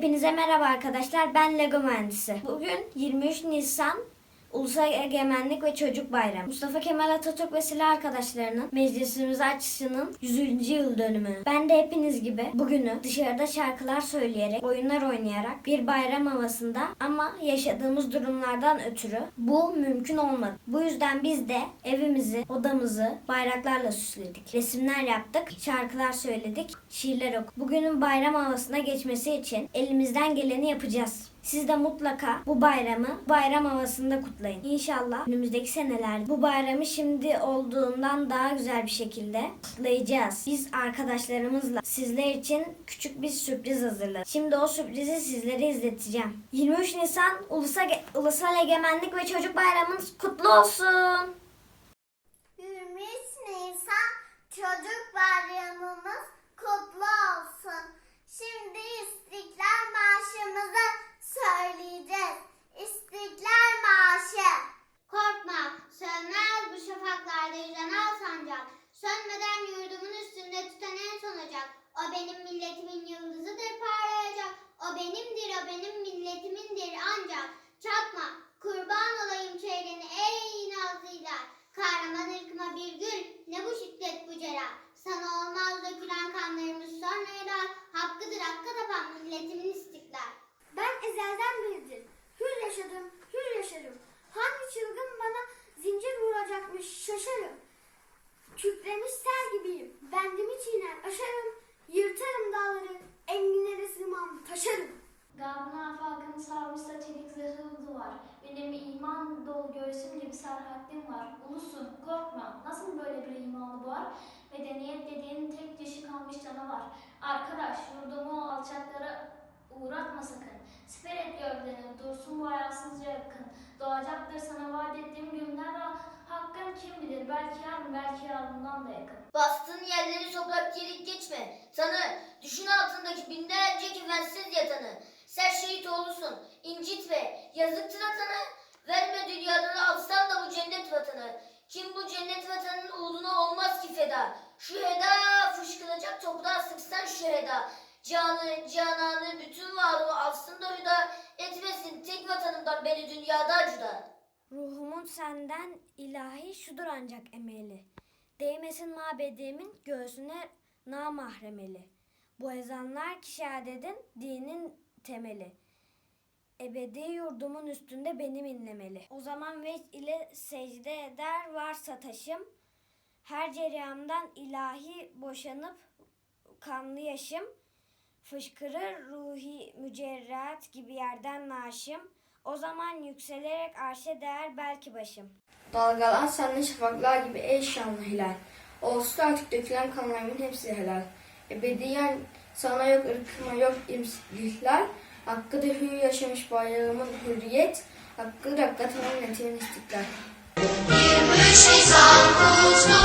Hepinize merhaba arkadaşlar. Ben Lego mühendisi. Bugün 23 Nisan Ulusal Egemenlik ve Çocuk Bayramı. Mustafa Kemal Atatürk ve silah arkadaşlarının meclisimiz açışının 100. yıl dönümü. Ben de hepiniz gibi bugünü dışarıda şarkılar söyleyerek, oyunlar oynayarak bir bayram havasında ama yaşadığımız durumlardan ötürü bu mümkün olmadı. Bu yüzden biz de evimizi, odamızı bayraklarla süsledik. Resimler yaptık, şarkılar söyledik, şiirler okuduk. Bugünün bayram havasına geçmesi için elimizden geleni yapacağız. Siz de mutlaka bu bayramı bayram havasında kutlayın. İnşallah önümüzdeki senelerde bu bayramı şimdi olduğundan daha güzel bir şekilde kutlayacağız. Biz arkadaşlarımızla sizler için küçük bir sürpriz hazırladık. Şimdi o sürprizi sizlere izleteceğim. 23 Nisan Ulusal, Ulusal Egemenlik ve Çocuk Bayramınız kutlu olsun. 23 Nisan Çocuk Bayramımız kutlu olsun. Şimdi İstiklal Marşımızı söyleyeceğiz. İstiklal Marşı. Korkma, sönmez bu şafaklarda yüzen al sancak. Sönmeden yurdumun üstünde tutan en son ocak. O benim milletimin yıldızıdır parlayacak. O benimdir, o benim milletimindir ancak. Çatma, kurban olayım çevreni ey nazlılar. Kahraman ırkıma bir gül, ne bu şiddet bu celal. Sana olmaz dökülen kanlarımız sonra helal. Hakkıdır hakka tapan milletimin istiklal. Ben ezelden beridir. Hür yaşadım, hür yaşarım. Hangi çılgın bana zincir vuracakmış şaşarım. Kükremiş sel gibiyim. Bendimi çiğner aşarım. Yırtarım dağları, enginlere sığmam taşarım. Gabına afakını sarmışsa çelik zırhlı duvar. Benim iman dolu göğsüm gibi serhatlim var. Ulusun korkma nasıl böyle bir imanı var? Medeniyet dediğin tek dişi kalmış canavar. Arkadaş yurdumu alçaklara uğratma sakın. Siper et gövdeni dursun bu hayasızca yakın. Doğacaktır sana vaat ettiğim günler ha- hakkın kim yarın belki yarından da yakın. Bastığın yerleri toprak delik geçme. Tanı, düşün altındaki binlerce kefensiz yatanı. Sen şehit olursun, incitme, yazıktır atanı. Verme dünyadan alsan da bu cennet vatanı. Kim bu cennet vatanının uğruna olmaz ki feda. Şu heda fışkıracak toprağa sıksan şu heda. Canı, cananı, bütün varlığı alsın da hüda. Etmesin tek vatanımdan beni dünyada cüda. Ruhumun senden ilahi şudur ancak emeli. Değmesin mabedimin göğsüne namahremeli. Bu ezanlar ki şehadetin dinin temeli. Ebedi yurdumun üstünde benim inlemeli. O zaman veç ile secde eder varsa taşım. Her ceryandan ilahi boşanıp kanlı yaşım. Fışkırır ruhi mücerrat gibi yerden naşım. O zaman yükselerek arşe değer belki başım. Dalgalan senle şafaklar gibi ey şanlı hilal. Olsun artık dökülen kanlarımın hepsi helal. Ebediyen sana yok ırkıma yok imsihlal. Hakkıdır hür yaşamış bayrağımın hürriyet. Hakkıdır hakikaten milletimin istiklal. 23 Nisan kutlu